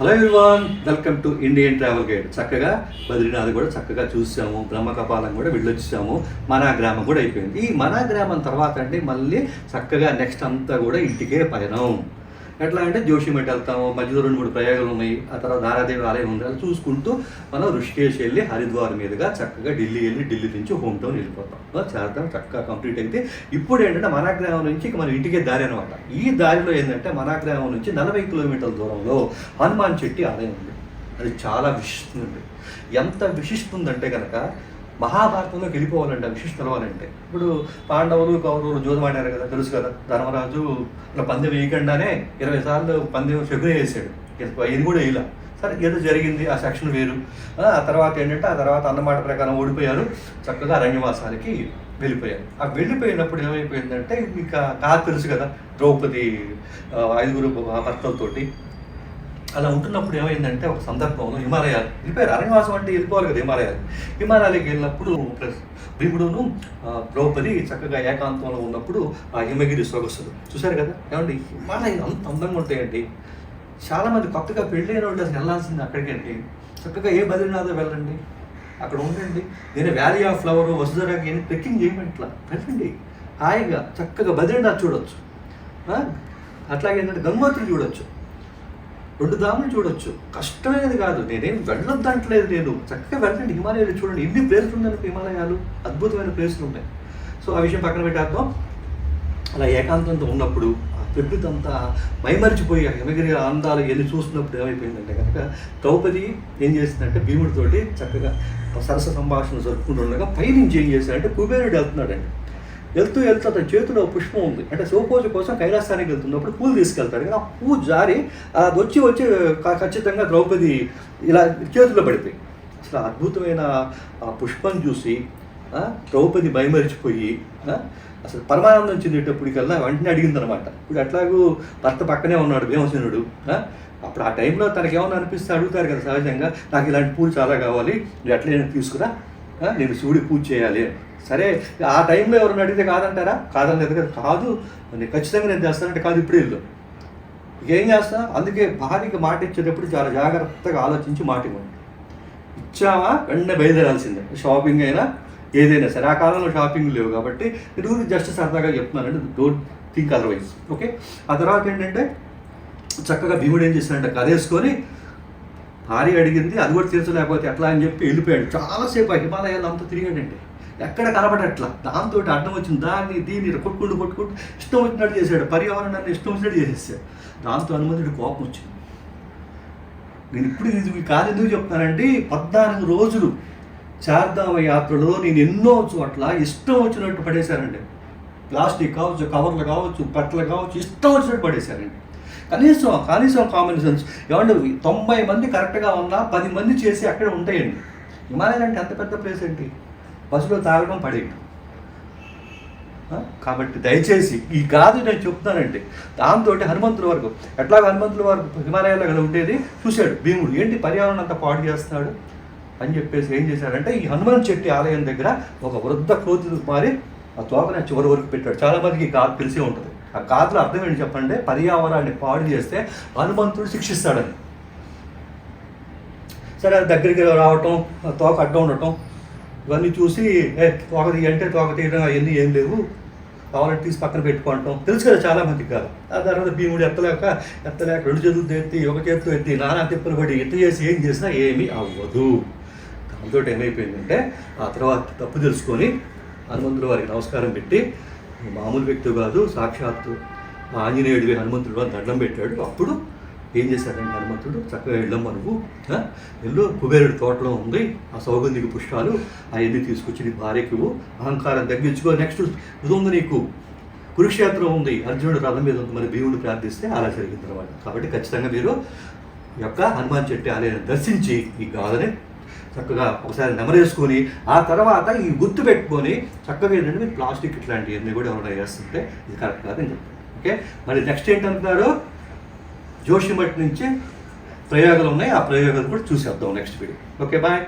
Hello everyone welcome to Indian travel guide చక్కగా బద్రీనాథ్ కూడా చక్కగా చూసాము బ్రహ్మకపాలం కూడా వెళ్ళొచ్చాము మనా గ్రామం కూడా అయిపోయింది. ఈ మనా గ్రామం తర్వాత అంటే మళ్ళీ చక్కగా నెక్స్ట్ అంతా కూడా ఇంటికే పయనం. ఎట్లా అంటే జోషిమఠ వెళ్తాము మధ్యలో రెండు మూడు ప్రయోగాలు ఉన్నాయి ఆ తర్వాత ధారాదేవి ఆలయం ఉంది. అది చూసుకుంటూ మనం ఋషికేష్ వెళ్ళి హరిద్వార్ మీదుగా చక్కగా ఢిల్లీ వెళ్ళి ఢిల్లీ నుంచి హోమ్ టౌన్ వెళ్ళిపోతాం. చేద్దాం చక్కగా కంప్లీట్ అయితే ఇప్పుడు ఏంటంటే మనాగ్రామం నుంచి ఇక మన ఇంటికే దారి అనమాట ఈ దారిలో ఏంటంటే మనాగ్రామం నుంచి నలభై కిలోమీటర్ల దూరంలో హనుమాన్ చెట్టి ఆలయం ఉంది. అది చాలా విశిస్తుంది ఎంత విశిస్తుందంటే కనుక మహాభారతంలోకి వెళ్ళిపోవాలంటే ఆ విశిష్ట తెలవాలంటే ఇప్పుడు పాండవులు కౌరవులు జోదమాడారు కదా తెలుసు కదా ధర్మరాజు ఇలా పందెం వేయకుండానే ఇరవై సార్లు పందెం శకునే వేసాడు. ఇది కూడా వేయలే. సరే ఏదో జరిగింది ఆ సెక్షన్ వేరు. ఆ తర్వాత ఏంటంటే ఆ తర్వాత అన్నమాట ప్రకారం ఓడిపోయారు. చక్కగా అరణ్యవాసాలకి వెళ్ళిపోయారు. ఆ వెళ్ళిపోయినప్పుడు ఏమైపోయిందంటే ఇంకా కాదు తెలుసు కదా ద్రౌపది ఐదుగురు భర్తలతోటి అలా ఉంటున్నప్పుడు ఏమైందంటే ఒక సందర్భంలో హిమాలయాలు వెళ్ళిపోయారు. అరణ్యవాసం అంటే వెళ్ళిపోవాలి కదా హిమాలయాలు. హిమాలయాలకి వెళ్ళినప్పుడు ప్లస్ భీముడును ద్రౌపది చక్కగా ఏకాంతంలో ఉన్నప్పుడు ఆ హిమగిరి సొగసులు చూశారు కదా? ఏమండి? హిమాలయాలు అంత అందంగా ఉంటాయండి. చాలామంది కొత్తగా పెళ్ళైన వాళ్ళు అసలు వెళ్ళాల్సింది అక్కడికండి. చక్కగా ఏ బద్రీనాథ్ వెళ్ళండి అక్కడ ఉండండి. నేను వ్యాలీ ఆఫ్ ఫ్లవర్ వసుధరాకి ఏం ట్రెక్కింగ్ చేయమంట్లా వెళ్ళండి. హాయిగా చక్కగా బద్రీనాథ్ చూడొచ్చు. అట్లాగే ఏంటంటే గంగోత్రి చూడొచ్చు. రెండు దాములు చూడొచ్చు. కష్టమైనది కాదు. నేనేం వెళ్ళొద్దంటలేదు నేను. చక్కగా వెళ్ళండి. హిమాలయాలు చూడండి. ఎన్ని ప్లేసులు ఉన్నాయి హిమాలయాలు? అద్భుతమైన ప్లేసులు ఉన్నాయి. సో ఆ విషయం పక్కన పెట్టేద్దాం. అలా ఏకాంతంతో ఉన్నప్పుడు ఆ ప్రకృతి అంతా మైమరిచిపోయి ఆ హిమగిరి అందాలు వెళ్ళి చూస్తున్నప్పుడు ఏమైపోయిందంటే కనుక ద్రౌపది ఏం చేసిందంటే భీముడితోటి చక్కగా సరస సంభాషణ జరుపుకుంటుండగా పైనుంచి ఏం చేశాడంటే కుబేరుడు వెళ్తున్నాడండి. వెళ్తూ వెళ్తూ అతని చేతిలో పుష్పం ఉంది. అంటే శివపూజ కోసం కైలాసానికి వెళ్తున్నప్పుడు పూలు తీసుకెళ్తాడు. కదా ఆ పువ్వు జారి అది వచ్చి వచ్చి ఖచ్చితంగా ద్రౌపది ఇలా చేతిలో పడిపోయి. అసలు అద్భుతమైన ఆ పుష్పం చూసి ద్రౌపది భయమరిచిపోయి అసలు పరమానందం చెందేటప్పటికల్లా వెంటనే అడిగిందనమాట. ఇప్పుడు అట్లాగూ భర్త పక్కనే ఉన్నాడు భీమసేనుడు అప్పుడు ఆ టైంలో తనకేమన్నా అనిపిస్తే అడుగుతారు కదా సహజంగా నాకు ఇలాంటి పూలు చాలా కావాలి నువ్వు ఎట్లయినా తీసుకురా నేను శివుడి పూజ చేయాలి. సరే ఆ టైంలో ఎవరైనా అడిగితే కాదంటారా? కాదని లేదు కదా కాదు నేను ఖచ్చితంగా నేను చేస్తానంటే కాదు ఇప్పుడే వెళ్ళు. ఏం చేస్తా? అందుకే భార్యకి మాట ఇచ్చేటప్పుడు చాలా జాగ్రత్తగా ఆలోచించి మాట ఇవ్వండి ఇచ్చావా? వెంటనే బయలుదేరాల్సిందే. షాపింగ్ అయినా ఏదైనా సరే. ఆ కాలంలో షాపింగ్ లేవు కాబట్టి నేను జస్ట్ సరదాగా చెప్తున్నానండి. Don't think otherwise. ఓకే? ఆ తర్వాత ఏంటంటే చక్కగా భీముడు ఏం చేశాడంటే కదేసుకొని భార్య అడిగింది అది కూడా తీర్చలేకపోతే ఎట్లా అని చెప్పి వెళ్ళిపోయాడు. చాలాసేపు హిమాలయాలు అంతా తిరిగాడండి. ఎక్కడ కనబడట్లా? దాంతో అడ్డం వచ్చింది. దాన్ని దీన్ని కొట్టుకుంటూ కొట్టుకుంటూ ఇష్టం వచ్చినట్టు చేశాడు. పర్యావరణాన్ని ఇష్టం వచ్చినట్టు చేసేసాడు. దాంతో హనుమంతుడి కోపం వచ్చింది. నేను ఇప్పుడు ఇది ఈ కాదు ఎందుకు చెప్తానంటే పద్నాలుగు రోజులు చార్ధామ యాత్రలో నేను ఎన్నో చోట్ల ఇష్టం వచ్చినట్టు పడేశారండి ప్లాస్టిక్ కావచ్చు కవర్లు కావచ్చు బట్టలు కావచ్చు ఇష్టం వచ్చినట్టు పడేశారండి కనీసం కనీసం కామన్ సెన్స్ ఏమంటే తొంభై మంది కరెక్ట్గా ఉన్నా పది మంది చేసి అక్కడ ఉంటాయండి. హిమాలయం అంటే అంత పెద్ద ప్లేస్ ఏంటి? బస్సులో తాగడం పడేయడం. కాబట్టి దయచేసి ఈ కాదు నేను చెప్తానండి దాంతో హనుమంతుల వరకు. ఎట్లా హనుమంతుల వరకు హిమాలయాల్లో కదా ఉండేది? చూశాడు భీముడు ఏంటి పర్యావరణం అంతా పాడు చేస్తున్నాడు? అని చెప్పేసి ఏం చేశాడంటే ఈ హనుమాన్ చెట్టి ఆలయం దగ్గర ఒక వృద్ధ కోతి మారి ఆ తోకని చివరి వరకు పెట్టాడు. చాలా మందికి కాదు తెలిసే ఉంటుంది. ఆ కాదులో అర్థం ఏంటి చెప్పండి పర్యావరణాన్ని పాడు చేస్తే హనుమంతుడు శిక్షిస్తాడని. సరే అది దగ్గరికి రావటం తోక అడ్డం ఉండటం ఇవన్నీ చూసి ఏ తోక తీయంటే తోక తీయడం అవన్నీ ఏం లేవు. కావాలంటే తీసి పక్కన పెట్టుకోవటం తెలుసు కదా చాలా మందికి కదా. ఆ తర్వాత భీముడు ఎత్తలేక ఎత్తలేక రెండు చేతులు ఎత్తి ఒక చేతితో ఎత్తి నానా తిప్పలు పడి ఎత్తి చేసి ఏం చేసినా ఏమీ అవ్వదు. దాంతో ఏమైపోయిందంటే ఆ తర్వాత తప్పు తెలుసుకొని హనుమంతుడు వారికి నమస్కారం పెట్టి మామూలు వ్యక్తి కాదు సాక్షాత్తు ఆంజనేయుడివి హనుమంతుడు అని దండం పెట్టాడు. అప్పుడు ఏం చేశాడంటే హనుమంతుడు? చక్కగా వెళ్ళమ్మా నువ్వు ఎల్లో కుబేరుడి తోటలో ఉంది ఆ సౌగంధిక పుష్పాలు అవన్నీ తీసుకొచ్చి నీ భార్యకి అహంకారం తగ్గించుకో నెక్స్ట్ ఇది ఉంది నీకు. కురుక్షేత్రం ఉంది అర్జునుడు రథం మీద ఉంది మరి భీముడు ప్రార్థిస్తే అలా జరిగింది అనమాట కాబట్టి ఖచ్చితంగా మీరు యొక్క హనుమాన్ చెట్టు ఆలయాన్ని దర్శించి ఈ గాథని చక్కగా ఒకసారి నెమరేసుకొని ఆ తర్వాత ఈ గుర్తు పెట్టుకొని చక్కగా ఏంటంటే మీరు ప్లాస్టిక్ ఇట్లాంటివన్నీ కూడా ఎవరైనా వేస్తుంటే ఇది కరెక్ట్ కాదని చెప్తాను ఓకే? మరి నెక్స్ట్ ఏంటంటున్నారు? జోషిమఠ్ నుంచి ప్రయోగాలు ఉన్నాయి. ఆ ప్రయోగాలు కూడా చూసేద్దాం నెక్స్ట్ వీడియో. Okay bye.